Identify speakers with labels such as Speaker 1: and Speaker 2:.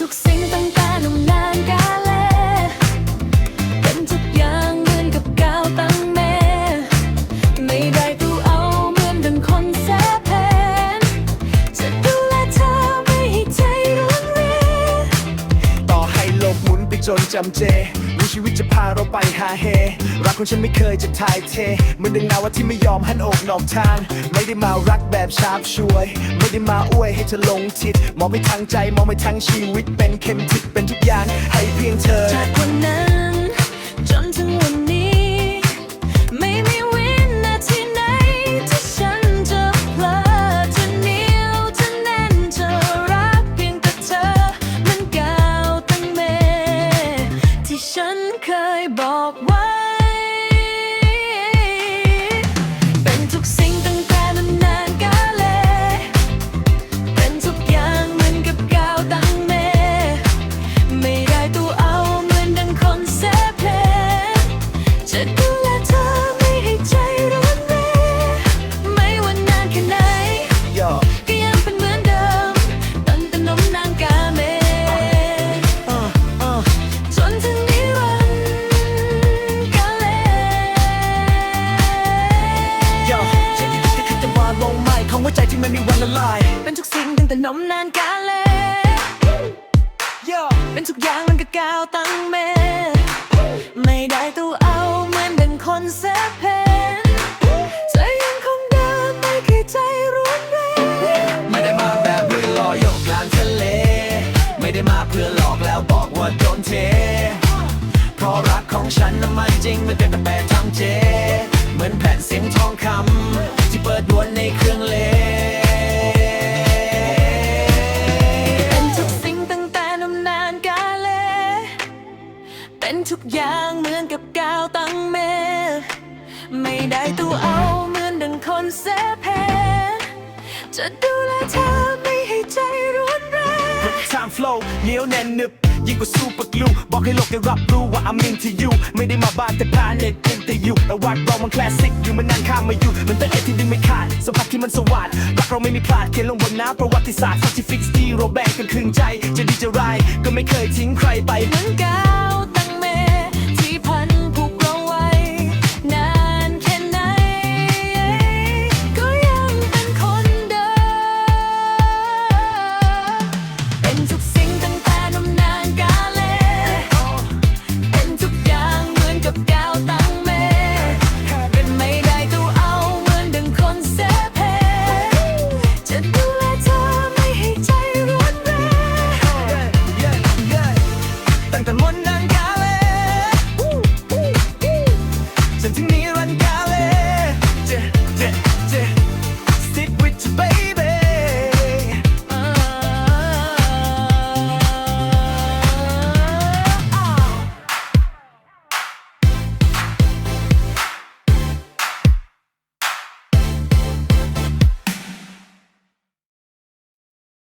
Speaker 1: ทุกสิ่งตั้งแต่นมนานกาเลเป็นทุกอย่างเหมือนกับกาวตั้งแม่ ไม่ได้ดูเอามือดังคนแสเพนจะดูแลเธอไม่ให้ใจร้อเรต่อให้
Speaker 2: โลกหมุนไปจนจำเจ รู้ชีวิตจะพาเราไปหาเฮ รักของฉันไม่เคยจะทายเทเหมือนดังนาว่าที่ไม่ยอมหันอกนอกทาง ไม่ได้มารักแบบชาบช่วย ไม่ได้มาอวยให้เธอหลงทิศมองไปทางใจมองไปทางชีวิตเป็นเข็มทิศเป็นทุกอย่างให้เพียงเธ
Speaker 1: อจากวันนั้น วันละลาย
Speaker 2: เป็นทุกสิ่งตั้งแต่นมนานกาเลเป็นทุกอย่างมันก็ก้าวตั้งเมไม่ได้ตัวเอาเหมือนดังคนเสเพนใจยังคงเดินไม่เคยใจรุนแรง
Speaker 1: ไม่ได้มาแบบเรือลอยยู่กลางทะเล ไม่ได้มาเพื่อหลอกแล้วบอกว่าโดนเท เพราะรักของฉันน่ะมันจริงไม่เป็นแต่แปลทำเจ เหมือนแผ่นเสียงทองคำที่เปิดดวนในเครื่อง
Speaker 2: เล่ เป็นทุกอย่างเหมือนกับก้าวตั้งเมไม่ได้ตัวเอาเหมือนดังคนเสเพนจะดูแลเธอไม่ให้ใจรุนแรง
Speaker 1: Time flow เหนียวแน่นหนึบยิ่งกว่าซูเปอร์กลูบอกให้โลกได้รับรู้ว่า I'm into you ไม่ได้มาบ้านแต่พาเน็ตเป็นแต่อยู่แต่วัดเรามันคลาสสิกอยู่มันนานข้ามมาอยู่มันเป็นเอที่ดึงไม่ขาดสัมผัสที่มันสวัสดรักเราไม่มีพลาดเขียนลงบนน้ำประวัติศาสตร์ฟังที่ฟิกซ์ที่เราแบ่งกันครึ่งใจ จะดีจะร้ายก็ไม่เคยทิ้งใครไป
Speaker 2: เหมือนก้าว